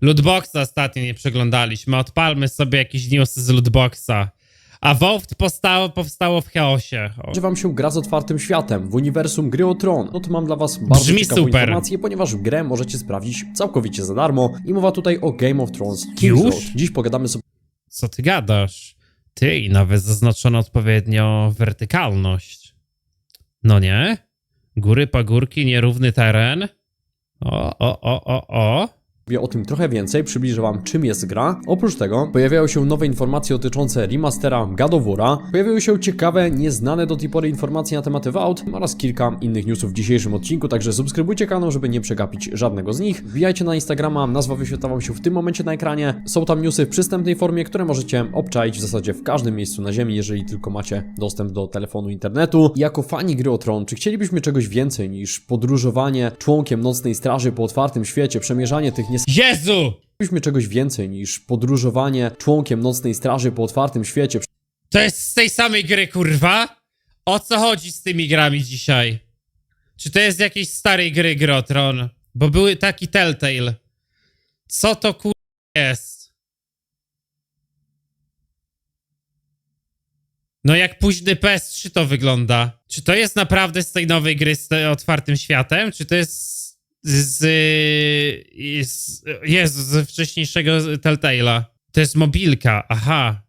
Lootboxa ostatnio nie przeglądaliśmy. Odpalmy sobie jakieś newsy z Lootboxa. A Wolft powstało, powstało w chaosie. O. że wam się gra z otwartym światem w uniwersum gry o Tron, no to mam dla was bardzo Brzmi ciekawą super. informację, ponieważ grę możecie sprawdzić całkowicie za darmo i mowa tutaj o Game of Thrones King's Już? Road. Dziś pogadamy sobie Co ty gadasz? Ty i nawet zaznaczono odpowiednio wertykalność. No nie? Góry, pagórki, nierówny teren. O, o, o, o, o. o tym trochę więcej, przybliżę wam czym jest gra. Oprócz tego pojawiają się nowe informacje dotyczące remastera God of War'a, pojawiły się ciekawe, nieznane do tej pory informacje na temat Vault oraz kilka innych newsów w dzisiejszym odcinku, także subskrybujcie kanał, żeby nie przegapić żadnego z nich. Wbijajcie na Instagrama, nazwa wyświetla wam się w tym momencie na ekranie. Są tam newsy w przystępnej formie, które możecie obczaić w zasadzie w każdym miejscu na ziemi, jeżeli tylko macie dostęp do telefonu internetu. Jako fani gry o Tron, czy chcielibyśmy czegoś więcej niż podróżowanie członkiem Nocnej Straży po otwartym świecie, przemierzanie tych nies Jezu! Chcielibyśmy czegoś więcej niż podróżowanie członkiem Nocnej Straży po otwartym świecie, To jest z tej samej gry, kurwa? O co chodzi z tymi grami dzisiaj? Czy to jest z jakiejś starej gry Grotron? Bo były taki Telltale. Co to kur... jest? No jak późny PS3 to wygląda. Czy to jest naprawdę z tej nowej gry z otwartym światem? Czy to jest z... z Jezu, z wcześniejszego Telltale'a? To jest mobilka, aha.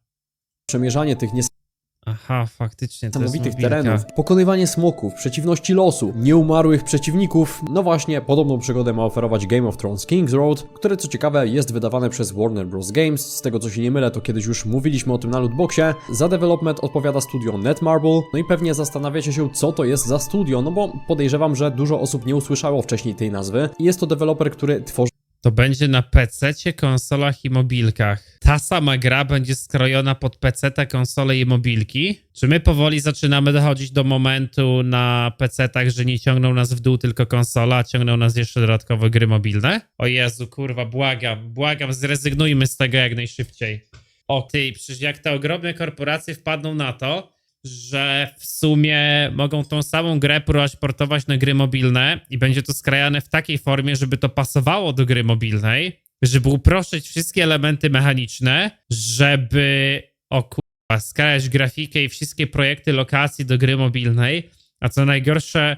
przemierzanie tych Aha, faktycznie niesamowitych terenów, pokonywanie smoków, przeciwności losu, nieumarłych przeciwników. No właśnie, podobną przygodę ma oferować Game of Thrones King's Road, które co ciekawe jest wydawane przez Warner Bros. Games. Z tego co się nie mylę, to kiedyś już mówiliśmy o tym na Lootboxie. Za development odpowiada studio Netmarble. No i pewnie zastanawiacie się, co to jest za studio, no bo podejrzewam, że dużo osób nie usłyszało wcześniej tej nazwy. I jest to deweloper, który tworzy To będzie na PC, konsolach i mobilkach. Ta sama gra będzie skrojona pod PC, konsole i mobilki? Czy my powoli zaczynamy dochodzić do momentu na PC-tach, że nie ciągną nas w dół tylko konsola, a ciągną nas jeszcze dodatkowo gry mobilne? O Jezu, kurwa, błagam, błagam, zrezygnujmy z tego jak najszybciej. O ty, przecież jak te ogromne korporacje wpadną na to, że w sumie mogą tą samą grę próbować portować na gry mobilne i będzie to skrajane w takiej formie, żeby to pasowało do gry mobilnej, żeby uproszczyć wszystkie elementy mechaniczne, żeby o kurwa, skrajać grafikę i wszystkie projekty lokacji do gry mobilnej, a co najgorsze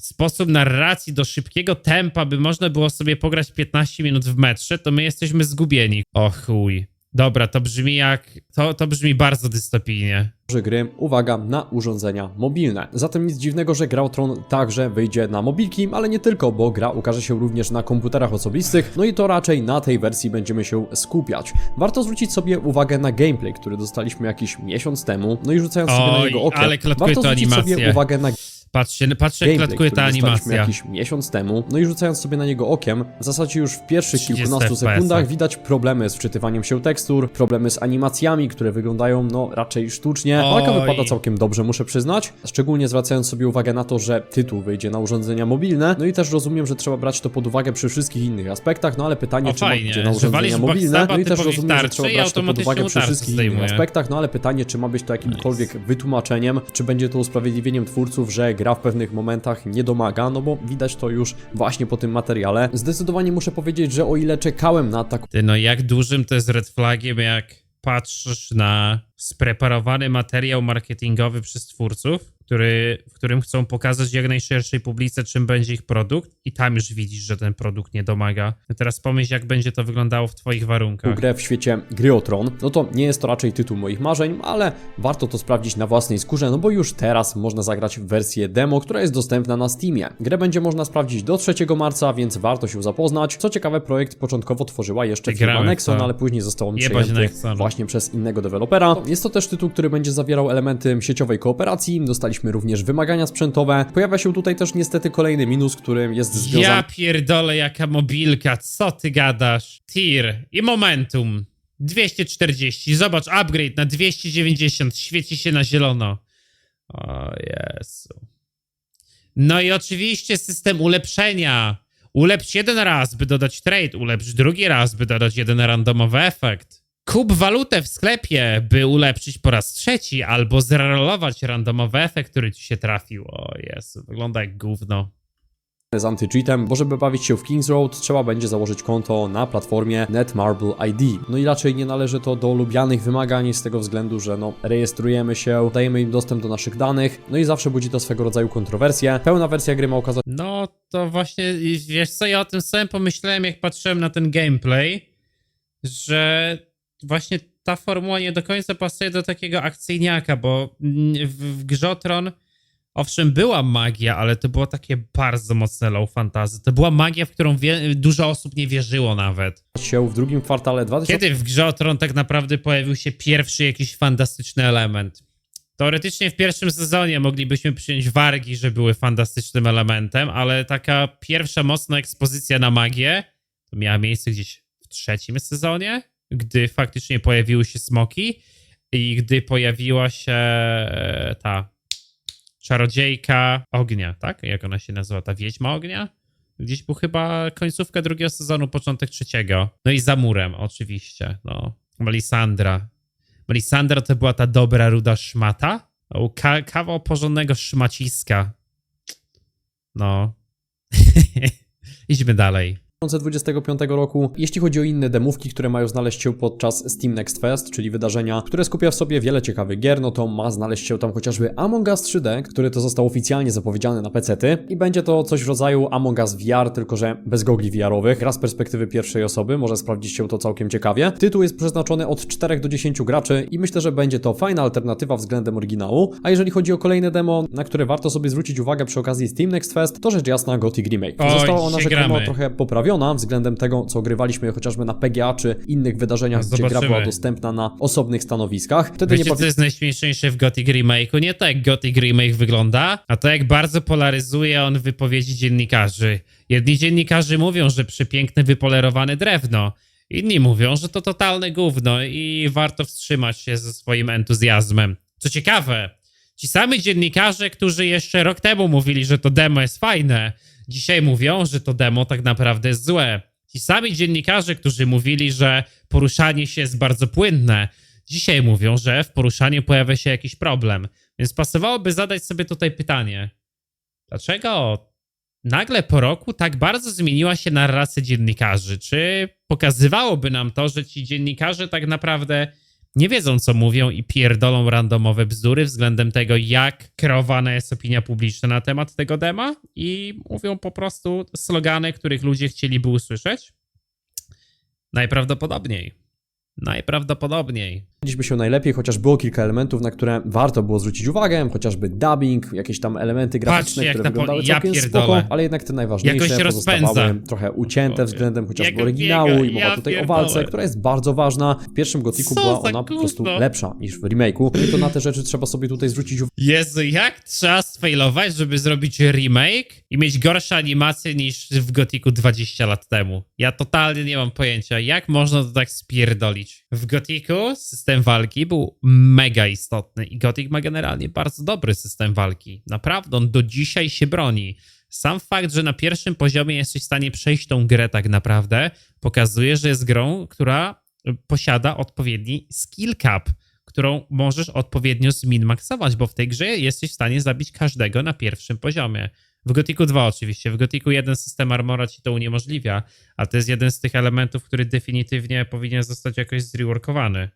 sposób narracji do szybkiego tempa, by można było sobie pograć 15 minut w metrze, to my jesteśmy zgubieni. O chuj. Dobra, to brzmi jak... To, to brzmi bardzo dystopijnie. gry, uwaga, na urządzenia mobilne. Zatem nic dziwnego, że gra o Tron także wyjdzie na mobilki, ale nie tylko, bo gra ukaże się również na komputerach osobistych, no i to raczej na tej wersji będziemy się skupiać. Warto zwrócić sobie uwagę na gameplay, który dostaliśmy jakiś miesiąc temu, no i rzucając sobie na Oj, niego okiem, ale warto to zwrócić sobie uwagę na Patrzcie, patrzcie jak klatkuje ta animacja. jakiś miesiąc temu, no i rzucając sobie na niego okiem, w zasadzie już w pierwszych 30 kilkunastu sekundach widać problemy z wczytywaniem się tekstur, problemy z animacjami, które wyglądają no raczej sztucznie. Walka Oj. wypada całkiem dobrze, muszę przyznać, szczególnie zwracając sobie uwagę na to, że tytuł wyjdzie na urządzenia mobilne, no i też rozumiem, że trzeba brać to pod uwagę przy wszystkich innych aspektach, no ale pytanie, O, czy ma fajnie, być na urządzenia mobilne, no i też rozumiem, że trzeba brać to pod uwagę przy wszystkich innych aspektach, no ale pytanie, czy ma być to jakimkolwiek wytłumaczeniem, czy będzie to usprawiedliwieniem twórców, że gra w pewnych momentach nie domaga, no bo widać to już właśnie po tym materiale. Zdecydowanie muszę powiedzieć, że o ile czekałem na taką Ty, no jak dużym to jest red flagiem, jak patrzysz na spreparowany materiał marketingowy przez twórców, który, w którym chcą pokazać jak najszerszej publice, czym będzie ich produkt i tam już widzisz, że ten produkt nie domaga. No teraz pomyśl, jak będzie to wyglądało w twoich warunkach. grę w świecie gry o Tron, no to nie jest to raczej tytuł moich marzeń, ale warto to sprawdzić na własnej skórze, no bo już teraz można zagrać w wersję demo, która jest dostępna na Steamie. Grę będzie można sprawdzić do 3 marca, więc warto się zapoznać. Co ciekawe, projekt początkowo tworzyła jeszcze Ty firma Nexon, to. ale później został on Jebać przejęty Nexon. właśnie przez innego dewelopera. Jest to też tytuł, który będzie zawierał elementy sieciowej kooperacji, dostaliśmy również wymagania sprzętowe. Pojawia się tutaj też niestety kolejny minus, który jest związany Ja pierdolę, jaka mobilka, co ty gadasz? Tir i momentum. 240, zobacz, upgrade na 290, świeci się na zielono. O Jezu. No i oczywiście system ulepszenia. Ulepsz jeden raz, by dodać trade, ulepsz drugi raz, by dodać jeden randomowy efekt. Kup walutę w sklepie, by ulepszyć po raz trzeci, albo zrolować randomowy efekt, który ci się trafił. O Jezu, wygląda jak gówno. z anti-cheatem, bo żeby bawić się w Kings Road, trzeba będzie założyć konto na platformie Netmarble ID. No i raczej nie należy to do lubianych wymagań z tego względu, że no rejestrujemy się, dajemy im dostęp do naszych danych, no i zawsze budzi to swego rodzaju kontrowersję. Pełna wersja gry ma okazać No to właśnie, wiesz co, ja o tym samym pomyślałem, jak patrzyłem na ten gameplay, że właśnie ta formuła nie do końca pasuje do takiego akcyjniaka, bo mm, w, w grze o Tron, owszem, była magia, ale to było takie bardzo mocne low fantasy. To była magia, w którą wie, dużo osób nie wierzyło nawet. się w drugim kwartale 2000 Kiedy w grze o Tron tak naprawdę pojawił się pierwszy jakiś fantastyczny element? Teoretycznie w pierwszym sezonie moglibyśmy przyjąć wargi, że były fantastycznym elementem, ale taka pierwsza mocna ekspozycja na magię to miała miejsce gdzieś w trzecim sezonie, gdy faktycznie pojawiły się smoki i gdy pojawiła się e, ta czarodziejka ognia, tak? Jak ona się nazywa? Ta wiedźma ognia? Gdzieś był chyba końcówka drugiego sezonu, początek trzeciego. No i za murem, oczywiście. No. Melisandra. Melisandra to była ta dobra ruda szmata. Ka kawał porządnego szmaciska. No. Idźmy dalej. 2025 roku. Jeśli chodzi o inne demówki, które mają znaleźć się podczas Steam Next Fest, czyli wydarzenia, które skupia w sobie wiele ciekawych gier, no to ma znaleźć się tam chociażby Among Us 3D, który to został oficjalnie zapowiedziany na PC-ty i będzie to coś w rodzaju Among Us VR, tylko że bez gogli VR-owych, gra z perspektywy pierwszej osoby, może sprawdzić się to całkiem ciekawie. Tytuł jest przeznaczony od 4 do 10 graczy i myślę, że będzie to fajna alternatywa względem oryginału, a jeżeli chodzi o kolejne demo, na które warto sobie zwrócić uwagę przy okazji Steam Next Fest, to rzecz jasna Gothic Remake. Została ona dzisiaj rzekomo trochę poprawiona względem tego, co grywaliśmy chociażby na PGA czy innych wydarzeniach, gdzie gra była dostępna na osobnych stanowiskach. Wtedy nie Wiecie, powie... co jest najśmieszniejsze w Gothic Remake'u? Nie to, jak Gothic Remake wygląda, a to, jak bardzo polaryzuje on wypowiedzi dziennikarzy. Jedni dziennikarze mówią, że przepiękne, wypolerowane drewno. Inni mówią, że to totalne gówno i warto wstrzymać się ze swoim entuzjazmem. Co ciekawe, ci sami dziennikarze, którzy jeszcze rok temu mówili, że to demo jest fajne, dzisiaj mówią, że to demo tak naprawdę jest złe. Ci sami dziennikarze, którzy mówili, że poruszanie się jest bardzo płynne, dzisiaj mówią, że w poruszaniu pojawia się jakiś problem. Więc pasowałoby zadać sobie tutaj pytanie: dlaczego nagle po roku tak bardzo zmieniła się narracja dziennikarzy? Czy pokazywałoby nam to, że ci dziennikarze tak naprawdę nie wiedzą, co mówią i pierdolą randomowe bzdury względem tego, jak kreowana jest opinia publiczna na temat tego dema i mówią po prostu slogany, których ludzie chcieliby usłyszeć? Najprawdopodobniej. Najprawdopodobniej. Dziś by się najlepiej, chociaż było kilka elementów, na które warto było zwrócić uwagę, chociażby dubbing, jakieś tam elementy graficzne, jak które na wyglądały ja całkiem pierdolę. spoko, ale jednak te najważniejsze Jakoś się pozostawały rozpędza. trochę ucięte względem chociażby Jak oryginału biega, i mowa ja tutaj o walce, pierdolę. która jest bardzo ważna. W pierwszym Gotiku Co była za ona po prostu gówno. lepsza niż w remake'u. No i to na te rzeczy trzeba sobie tutaj zwrócić Jezu, jak trzeba sfailować, żeby zrobić remake i mieć gorsze animacje niż w Gotiku 20 lat temu? Ja totalnie nie mam pojęcia, jak można to tak spierdolić. W Gotiku system walki był mega istotny i Gotik ma generalnie bardzo dobry system walki. Naprawdę, on do dzisiaj się broni. Sam fakt, że na pierwszym poziomie jesteś w stanie przejść tą grę tak naprawdę, pokazuje, że jest grą, która posiada odpowiedni skill cap którą możesz odpowiednio zminmaksować, bo w tej grze jesteś w stanie zabić każdego na pierwszym poziomie. W Gotiku 2 oczywiście, w Gotiku 1 system armora ci to uniemożliwia, a to jest jeden z tych elementów, który definitywnie powinien zostać jakoś zreworkowany.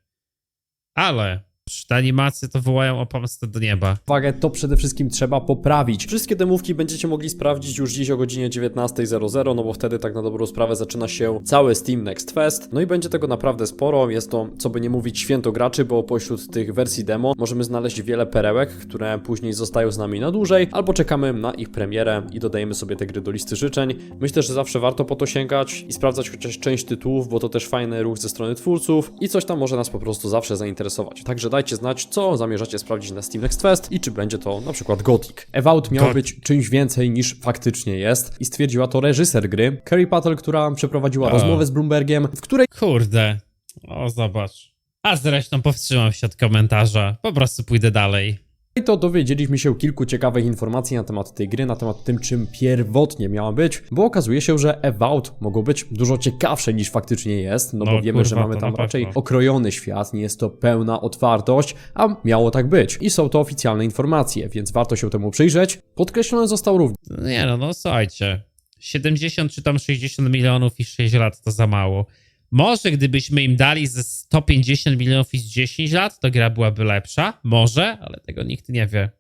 Ale te animacje to wołają o pomstę do nieba. uwagę, to przede wszystkim trzeba poprawić. Wszystkie demówki będziecie mogli sprawdzić już dziś o godzinie 19.00, no bo wtedy tak na dobrą sprawę zaczyna się cały Steam Next Fest. No i będzie tego naprawdę sporo. Jest to, co by nie mówić, święto graczy, bo pośród tych wersji demo możemy znaleźć wiele perełek, które później zostają z nami na dłużej, albo czekamy na ich premierę i dodajemy sobie te gry do listy życzeń. Myślę, że zawsze warto po to sięgać i sprawdzać chociaż część tytułów, bo to też fajny ruch ze strony twórców i coś tam może nas po prostu zawsze zainteresować. Także dajcie znać, co zamierzacie sprawdzić na Steam Next Fest i czy będzie to na przykład Gothic. Evout miał Gothic. być czymś więcej niż faktycznie jest i stwierdziła to reżyser gry, Kerry Patel, która przeprowadziła A. rozmowę z Bloombergiem, w której Kurde. O, zobacz. A zresztą powstrzymam się od komentarza. Po prostu pójdę dalej. I to dowiedzieliśmy się kilku ciekawych informacji na temat tej gry, na temat tym, czym pierwotnie miała być, bo okazuje się, że Evout mogło być dużo ciekawsze niż faktycznie jest, no, No, bo wiemy, że kurwa, mamy to tam raczej okrojony świat, nie jest to pełna otwartość, a miało tak być. I są to oficjalne informacje, więc warto się temu przyjrzeć. Podkreślony został również Nie no, no słuchajcie. 70 czy tam 60 milionów i 6 lat to za mało. Może gdybyśmy im dali ze 150 milionów i z 10 lat, to gra byłaby lepsza. Może, ale tego nikt nie wie.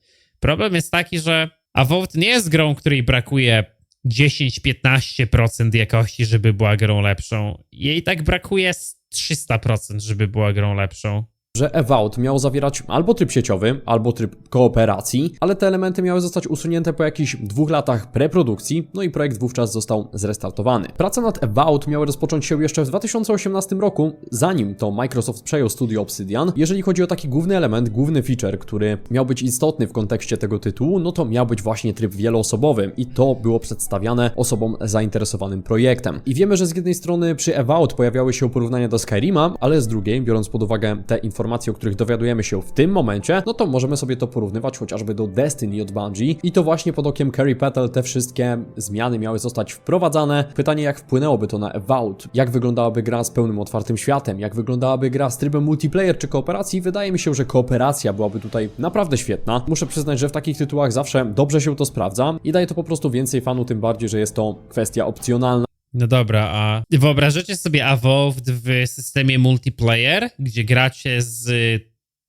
Problem jest taki, że Avowed nie jest grą, której brakuje 10-15% jakości, żeby była grą lepszą. Jej tak brakuje z 300%, żeby była grą lepszą. Że Evout miał zawierać albo tryb sieciowy, albo tryb kooperacji, ale te elementy miały zostać usunięte po jakichś dwóch latach preprodukcji, no i projekt wówczas został zrestartowany. Prace nad Evout miały rozpocząć się jeszcze w 2018 roku, zanim to Microsoft przejął studio Obsidian. Jeżeli chodzi o taki główny element, główny feature, który miał być istotny w kontekście tego tytułu, no to miał być właśnie tryb wieloosobowy i to było przedstawiane osobom zainteresowanym projektem. I wiemy, że z jednej strony przy Evout pojawiały się porównania do Skyrima, ale z drugiej, biorąc pod uwagę te informacje, o których dowiadujemy się w tym momencie, no to możemy sobie to porównywać chociażby do Destiny od Bungie i to właśnie pod okiem Kerry Petal te wszystkie zmiany miały zostać wprowadzane. Pytanie, jak wpłynęłoby to na Evout? Jak wyglądałaby gra z pełnym otwartym światem? Jak wyglądałaby gra z trybem multiplayer czy kooperacji? Wydaje mi się, że kooperacja byłaby tutaj naprawdę świetna. Muszę przyznać, że w takich tytułach zawsze dobrze się to sprawdza i daje to po prostu więcej fanu, tym bardziej, że jest to kwestia opcjonalna. No dobra, a wyobrażacie sobie Avowed w systemie multiplayer, gdzie gracie z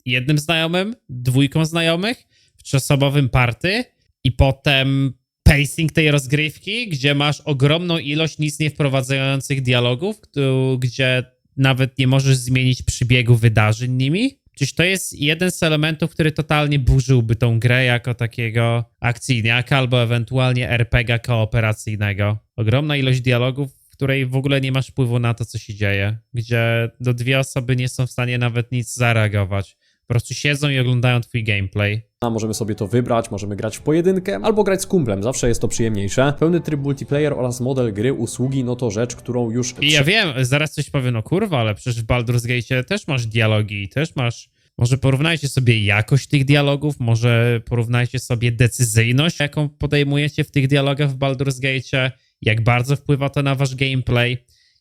jednym znajomym, dwójką znajomych, w trzyosobowym party i potem pacing tej rozgrywki, gdzie masz ogromną ilość nic nie wprowadzających dialogów, gdzie nawet nie możesz zmienić przebiegu wydarzeń nimi? Przecież to jest jeden z elementów, który totalnie burzyłby tą grę jako takiego akcyjniaka albo ewentualnie RPG kooperacyjnego. Ogromna ilość dialogów, w której w ogóle nie masz wpływu na to, co się dzieje, gdzie do dwie osoby nie są w stanie nawet nic zareagować. Po prostu siedzą i oglądają twój gameplay. Możemy sobie to wybrać, możemy grać w pojedynkę albo grać z kumplem, zawsze jest to przyjemniejsze. Pełny tryb multiplayer oraz model gry, usługi, no to rzecz, którą już I ja wiem, zaraz coś powiem, no kurwa, ale przecież w Baldur's Gate też masz dialogi, też masz... Może porównajcie sobie jakość tych dialogów, może porównajcie sobie decyzyjność, jaką podejmujecie w tych dialogach w Baldur's Gate, jak bardzo wpływa to na wasz gameplay,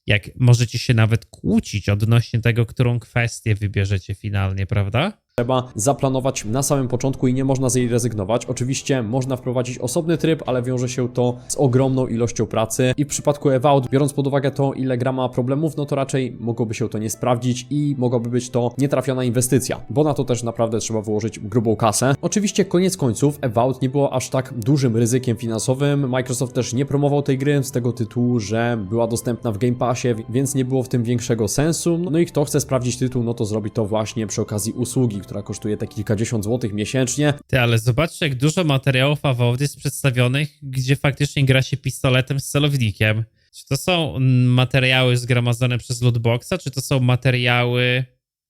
jak możecie się nawet kłócić odnośnie tego, którą kwestię wybierzecie finalnie, prawda? Trzeba zaplanować na samym początku i nie można z jej rezygnować. Oczywiście można wprowadzić osobny tryb, ale wiąże się to z ogromną ilością pracy i w przypadku Evout, biorąc pod uwagę to, ile gra ma problemów, no to raczej mogłoby się to nie sprawdzić i mogłaby być to nietrafiona inwestycja, bo na to też naprawdę trzeba wyłożyć grubą kasę. Oczywiście koniec końców Evout nie było aż tak dużym ryzykiem finansowym. Microsoft też nie promował tej gry z tego tytułu, że była dostępna w Game Passie, więc nie było w tym większego sensu. No i kto chce sprawdzić tytuł, no to zrobi to właśnie przy okazji usługi, która kosztuje te kilkadziesiąt złotych miesięcznie. Ty, ale zobaczcie, jak dużo materiałów Avowed jest przedstawionych, gdzie faktycznie gra się pistoletem z celownikiem. Czy to są materiały zgromadzone przez Lootboxa, czy to są materiały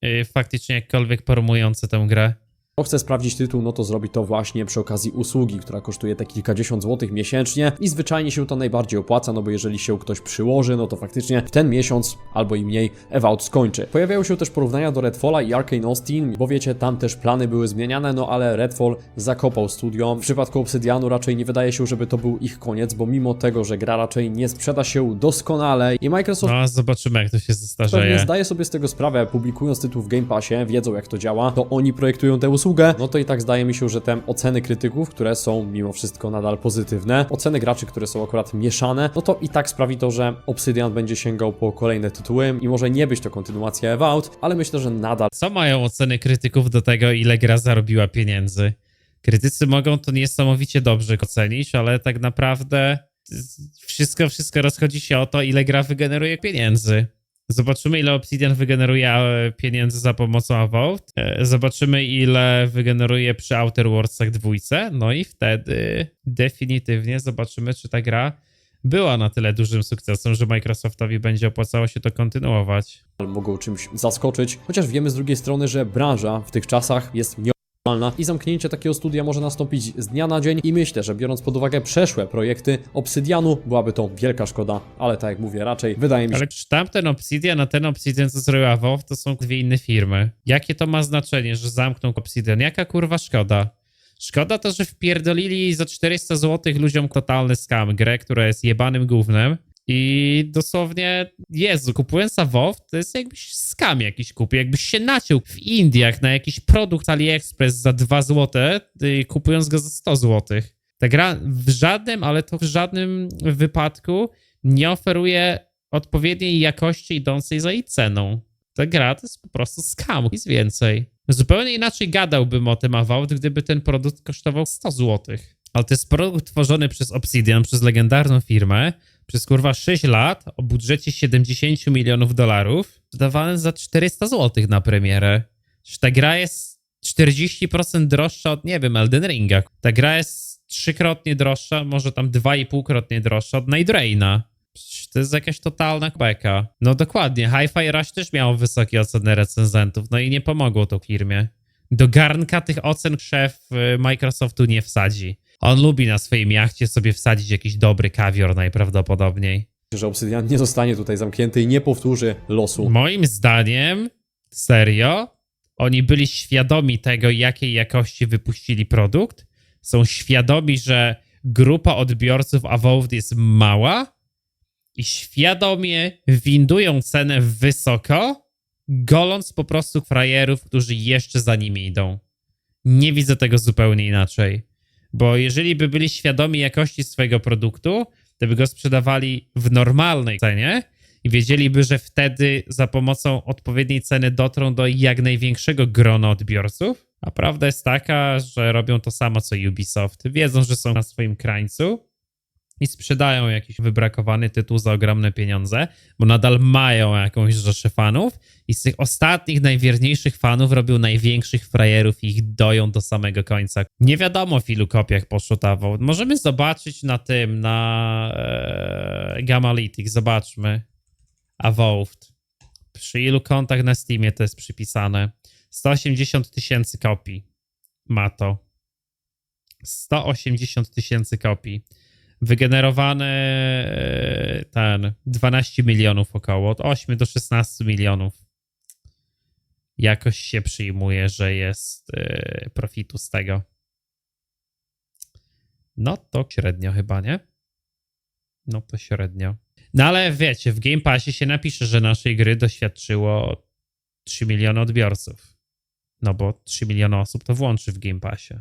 y, faktycznie jakkolwiek promujące tę grę? Kto chce sprawdzić tytuł, no to zrobi to właśnie przy okazji usługi, która kosztuje te kilkadziesiąt złotych miesięcznie i zwyczajnie się to najbardziej opłaca, no bo jeżeli się ktoś przyłoży, no to faktycznie w ten miesiąc albo i mniej Evout skończy. Pojawiają się też porównania do Redfalla i Arcane Austin, bo wiecie, tam też plany były zmieniane, no ale Redfall zakopał studio. W przypadku Obsydianu raczej nie wydaje się, żeby to był ich koniec, bo mimo tego, że gra raczej nie sprzeda się doskonale i Microsoft No, zobaczymy, jak to się Pewnie zestarzeje. zdaje sobie z tego sprawę, publikując tytuł w Game Passie, wiedzą jak to działa, to oni projektują tę usługę, no to i tak zdaje mi się, że te oceny krytyków, które są mimo wszystko nadal pozytywne, oceny graczy, które są akurat mieszane, no to i tak sprawi to, że Obsidian będzie sięgał po kolejne tytuły i może nie być to kontynuacja Evout, ale myślę, że nadal Co mają oceny krytyków do tego, ile gra zarobiła pieniędzy? Krytycy mogą to niesamowicie dobrze ocenić, ale tak naprawdę wszystko, wszystko rozchodzi się o to, ile gra wygeneruje pieniędzy. Zobaczymy, ile Obsidian wygeneruje e, pieniędzy za pomocą Avowed. E, Zobaczymy, ile wygeneruje przy Outer Worldsach dwójce. No i wtedy definitywnie zobaczymy, czy ta gra była na tyle dużym sukcesem, że Microsoftowi będzie opłacało się to kontynuować. mogą czymś zaskoczyć, chociaż wiemy z drugiej strony, że branża w tych czasach jest nie i zamknięcie takiego studia może nastąpić z dnia na dzień i myślę, że biorąc pod uwagę przeszłe projekty Obsydianu, byłaby to wielka szkoda, ale tak jak mówię, raczej wydaje mi się, Ale tamten Obsidian, a ten Obsidian, co zrobiła WoW, to są dwie inne firmy. Jakie to ma znaczenie, że zamkną Obsidian? Jaka kurwa szkoda? Szkoda to, że wpierdolili za 400 zł ludziom totalny scam, grę, która jest jebanym gównem. I dosłownie, Jezu, kupując WoW, to jest jakbyś skam jakiś kupił, jakbyś się naciął w Indiach na jakiś produkt AliExpress za 2 zł, y, kupując go za 100 zł. Ta gra w żadnym, ale to w żadnym wypadku nie oferuje odpowiedniej jakości idącej za jej ceną. Ta gra to jest po prostu skam, nic więcej. Zupełnie inaczej gadałbym o tym Avowed, gdyby ten produkt kosztował 100 zł. Ale to jest produkt tworzony przez Obsidian, przez legendarną firmę, przez kurwa 6 lat o budżecie 70 milionów dolarów, wydawany za 400 zł na premierę. Przecież ta gra jest 40% droższa od, nie wiem, Elden Ringa. Ta gra jest trzykrotnie droższa, może tam 2,5-krotnie droższa od Night Raina. Przecież to jest jakaś totalna beka. No dokładnie, Hi-Fi Rush też miało wysokie oceny recenzentów, no i nie pomogło to firmie. Do garnka tych ocen szef y, Microsoftu nie wsadzi. On lubi na swoim jachcie sobie wsadzić jakiś dobry kawior najprawdopodobniej. że Obsydian nie zostanie tutaj zamknięty i nie powtórzy losu. Moim zdaniem, serio, oni byli świadomi tego, jakiej jakości wypuścili produkt. Są świadomi, że grupa odbiorców Avowed jest mała i świadomie windują cenę wysoko, goląc po prostu frajerów, którzy jeszcze za nimi idą. Nie widzę tego zupełnie inaczej. Bo jeżeli by byli świadomi jakości swojego produktu, to by go sprzedawali w normalnej cenie i wiedzieliby, że wtedy za pomocą odpowiedniej ceny dotrą do jak największego grona odbiorców. A prawda jest taka, że robią to samo co Ubisoft. Wiedzą, że są na swoim krańcu i sprzedają jakiś wybrakowany tytuł za ogromne pieniądze, bo nadal mają jakąś rzeszę fanów i z tych ostatnich, najwierniejszych fanów robią największych frajerów i ich doją do samego końca. Nie wiadomo w ilu kopiach poszło ta. Możemy zobaczyć na tym, na e, Gamalitic, zobaczmy. Avowed. Przy ilu kontach na Steamie to jest przypisane? 180 tysięcy kopii ma to. 180 tysięcy kopii wygenerowane e, ten 12 milionów około, od 8 do 16 milionów. Jakoś się przyjmuje, że jest e, profitu z tego. No to średnio chyba, nie? No to średnio. No ale wiecie, w Game Passie się napisze, że naszej gry doświadczyło 3 miliony odbiorców. No bo 3 miliony osób to włączy w Game Passie.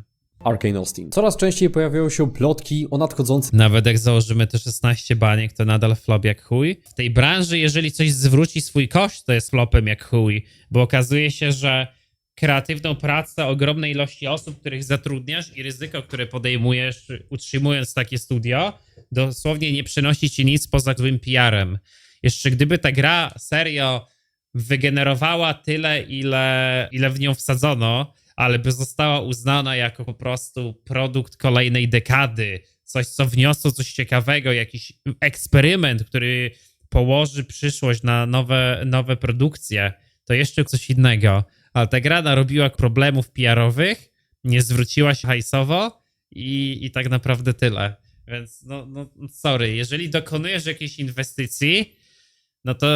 Arcane Austin. Coraz częściej pojawiają się plotki o nadchodzącym Nawet jak założymy te 16 baniek, to nadal flop jak chuj. W tej branży, jeżeli coś zwróci swój koszt, to jest flopem jak chuj, bo okazuje się, że kreatywną pracę ogromnej ilości osób, których zatrudniasz i ryzyko, które podejmujesz utrzymując takie studio, dosłownie nie przynosi ci nic poza złym PR-em. Jeszcze gdyby ta gra serio wygenerowała tyle, ile, ile w nią wsadzono, ale by została uznana jako po prostu produkt kolejnej dekady, coś, co wniosło coś ciekawego, jakiś eksperyment, który położy przyszłość na nowe, nowe produkcje, to jeszcze coś innego. Ale ta gra narobiła problemów PR-owych, nie zwróciła się hajsowo i, i tak naprawdę tyle. Więc no, no sorry, jeżeli dokonujesz jakiejś inwestycji, no to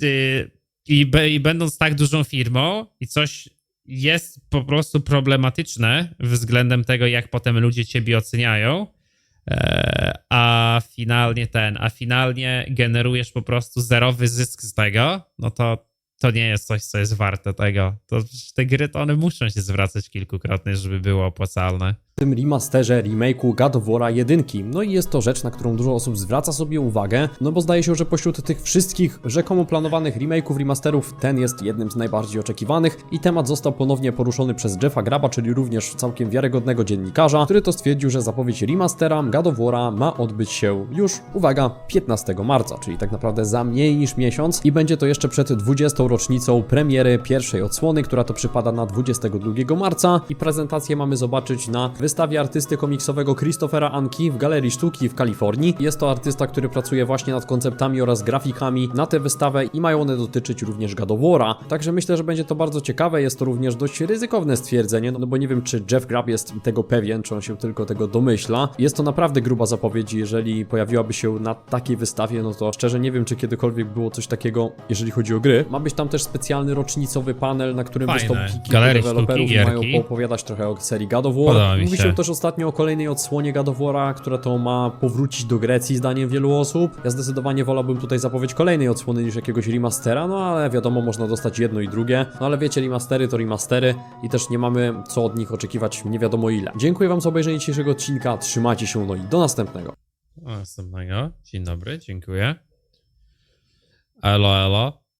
yy, i, be, i będąc tak dużą firmą i coś jest po prostu problematyczne względem tego, jak potem ludzie ciebie oceniają, e, a finalnie ten, a finalnie generujesz po prostu zerowy zysk z tego, no to to nie jest coś, co jest warte tego. To te gry to one muszą się zwracać kilkukrotnie, żeby było opłacalne. Tym remasterze, remake'u God of War'a 1. No i jest to rzecz, na którą dużo osób zwraca sobie uwagę, no bo zdaje się, że pośród tych wszystkich rzekomo planowanych remake'ów, remasterów, ten jest jednym z najbardziej oczekiwanych i temat został ponownie poruszony przez Jeffa Graba, czyli również całkiem wiarygodnego dziennikarza, który to stwierdził, że zapowiedź remastera God of ma odbyć się już, uwaga, 15 marca, czyli tak naprawdę za mniej niż miesiąc i będzie to jeszcze przed 20. rocznicą premiery pierwszej odsłony, która to przypada na 22 marca i prezentację mamy zobaczyć na wystawie artysty komiksowego Christophera Anki w Galerii Sztuki w Kalifornii. Jest to artysta, który pracuje właśnie nad konceptami oraz grafikami na tę wystawę i mają one dotyczyć również God of War'a. Także myślę, że będzie to bardzo ciekawe. Jest to również dość ryzykowne stwierdzenie, no bo nie wiem, czy Jeff Grubb jest tego pewien, czy on się tylko tego domyśla. Jest to naprawdę gruba zapowiedź, jeżeli pojawiłaby się na takiej wystawie, no to szczerze nie wiem, czy kiedykolwiek było coś takiego, jeżeli chodzi o gry. Ma być tam też specjalny rocznicowy panel, na którym Fajne. Galerii deweloperów sztuki, mają poopowiadać trochę o serii God of War. Mi Mówi się. się też ostatnio o kolejnej odsłonie War'a, która to ma powrócić do Grecji zdaniem wielu osób. Ja zdecydowanie wolałbym tutaj zapowiedź kolejnej odsłony niż jakiegoś remastera, no ale wiadomo, można dostać jedno i drugie. No ale wiecie, remastery to remastery i też nie mamy co od nich oczekiwać nie wiadomo ile. Dziękuję wam za obejrzenie dzisiejszego odcinka, trzymajcie się, no i do następnego. Do następnego. Dzień dobry, dziękuję. Elo, elo.